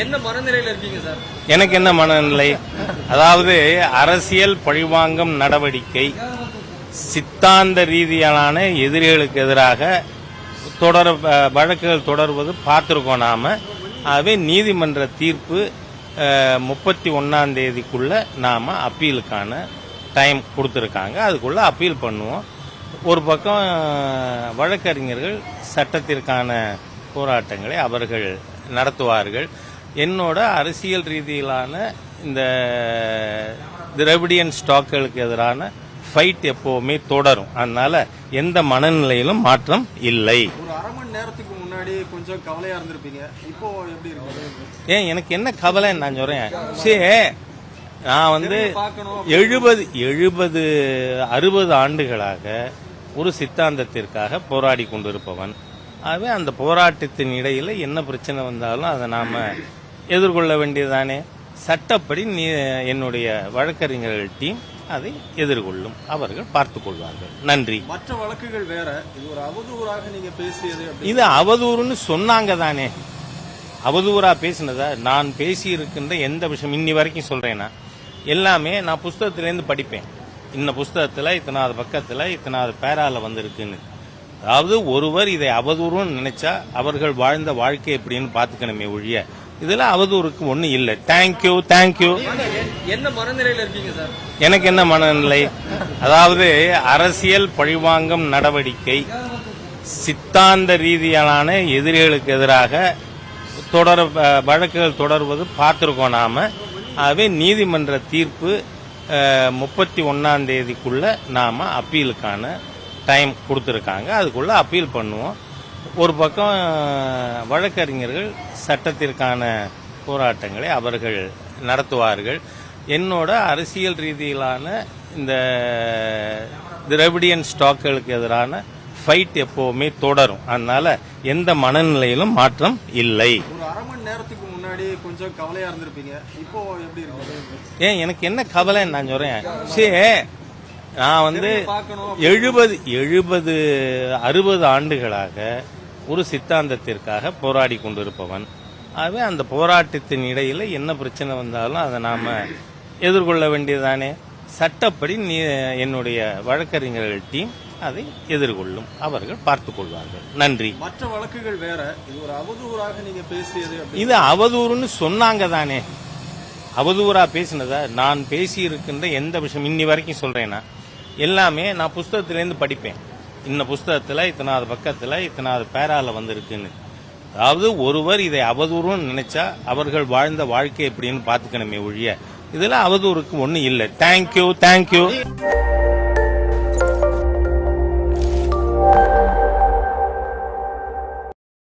என்ன இருக்கீங்க சார்? எனக்கு என்ன மனநிலை? அதாவது அரசியல் பழிவாங்கும் நடவடிக்கை சித்தாந்த ரீதியிலான எதிரிகளுக்கு எதிராக தொடர் வழக்குகள் தொடர்வது பார்த்துருக்கோம் நாம. ஆகவே நீதிமன்ற தீர்ப்பு முப்பத்தி ஒன்னாம் தேதிக்குள்ள நாம அப்பீலுக்கான டைம் கொடுத்துருக்காங்க. அதுக்குள்ள அப்பீல் பண்ணுவோம். ஒரு பக்கம் வழக்கறிஞர்கள் சட்டத்திற்கான போராட்டங்களை அவர்கள் நடத்துவார்கள். என்னோட அரசியல் ரீதியிலான இந்த திரவிடியன் ஸ்டாக்குகளுக்கு எதிரான ஃபைட் எப்பவுமே தொடரும். அதனால எந்த மனநிலையிலும் மாற்றம் இல்லை. ஒரு அரை மணி நேரத்துக்கு முன்னாடி கொஞ்சம் கவலையா இருந்திருப்பீங்க. இப்போ எப்படி இருக்கு? ஏன் எனக்கு என்ன கவலை நான் சொல்றேன். சரி நான் வந்து எழுபது எழுபது அறுபது ஆண்டுகளாக ஒரு சித்தாந்தத்திற்காக போராடி கொண்டிருப்பவன். ஆகவே அந்த போராட்டத்தின் இடையில என்ன பிரச்சனை வந்தாலும் அதை நாம எதிர்கொள்ள வேண்டியதானே? சட்டப்படி நீ என்னுடைய வழக்கறிஞர்கள் டீம் அதை எதிர்கொள்ளும். அவர்கள் பார்த்துக் கொள்வார்கள். நன்றி. மற்ற வழக்குகள் வேற. இது ஒரு அவதூறாக நீங்க பேசியது இது அவதூறுன்னு சொன்னாங்க தானே. அவதூறா பேசினதா? நான் பேசி இருக்கின்ற எந்த விஷயம் இன்னி வரைக்கும் சொல்றேன்னா எல்லாமே நான் புஸ்தகத்திலேருந்து படிப்பேன். இந்த புஸ்தகத்துல இத்தனாவது பக்கத்துல இத்தனாவது பேரால வந்திருக்குன்னு. அதாவது ஒருவர் இதை அவதூறுன்னு நினைச்சா அவர்கள் வாழ்ந்த வாழ்க்கை எப்படின்னு பாத்துக்கணுமே ஒழிய இதுல அவதூறுக்கு ஒண்ணு இல்லை. தேங்க்யூ தேங்க்யூ என்ன மனநிலையில இருக்கீங்க சார்? எனக்கு என்ன மனநிலை? அதாவது அரசியல் பழிவாங்கும் நடவடிக்கை சித்தாந்த ரீதியிலான எதிரிகளுக்கு எதிராக தொடர வழக்குகள் தொடர்வது பார்த்துருக்கோம் நாம. ஆகவே நீதிமன்ற தீர்ப்பு முப்பத்தி ஒன்னாம் தேதிக்குள்ள நாம அப்பீலுக்கான டைம் கொடுத்துருக்காங்க. அதுக்குள்ள அப்பீல் பண்ணுவோம். ஒரு பக்கம் வழக்கறிஞர்கள் சட்டத்திற்கான போராட்டங்களை அவர்கள் நடத்துவார்கள். என்னோட அரசியல் ரீதியிலான இந்த திரவிடியன் ஸ்டாக்குகளுக்கு எதிரான ஃபைட் எப்பவுமே தொடரும். அதனால எந்த மனநிலையிலும் மாற்றம் இல்லை. ஒரு அரை மணி நேரத்துக்கு முன்னாடி கொஞ்சம் கவலையா இருந்திருப்பீங்க. இப்போ எப்படி இருக்கு? ஏன் எனக்கு என்ன கவலை நான் சொல்றேன். சரி நான் வந்து எழுபது எழுபது அறுபது ஆண்டுகளாக ஒரு சித்தாந்தத்திற்காக போராடி கொண்டிருப்பவன். ஆகவே அந்த போராட்டத்தின் இடையில என்ன பிரச்சனை வந்தாலும் அதை நாம எதிர்கொள்ள வேண்டியதானே சட்டப்படி நீ என்னுடைய வழக்கறிஞர்கள் டீம் அதை எதிர்கொள்ளும். அவர்கள் பார்த்துக் கொள்வார்கள். நன்றி. மற்ற வழக்குகள் வேற. இது ஒரு அவதூறாக நீங்க பேசியது இது அவதூறுன்னு சொன்னாங்க தானே. அவதூறா பேசினதா? நான் பேசி இருக்கின்ற எந்த விஷயம் இன்னி வரைக்கும் சொல்றேன்னா எல்லாமே நான் புஸ்தகத்திலேருந்து படிப்பேன். இந்த புஸ்தகத்தில் இத்தனாவது பக்கத்தில் இத்தனாவது பேரால வந்திருக்குன்னு. அதாவது ஒருவர் இதை அவதூறுன்னு நினைச்சா அவர்கள் வாழ்ந்த வாழ்க்கை எப்படின்னு பார்த்துக்கணுமே ஒழிய இதில் அவதூறுக்கு ஒன்றும் இல்லை. Thank you thank you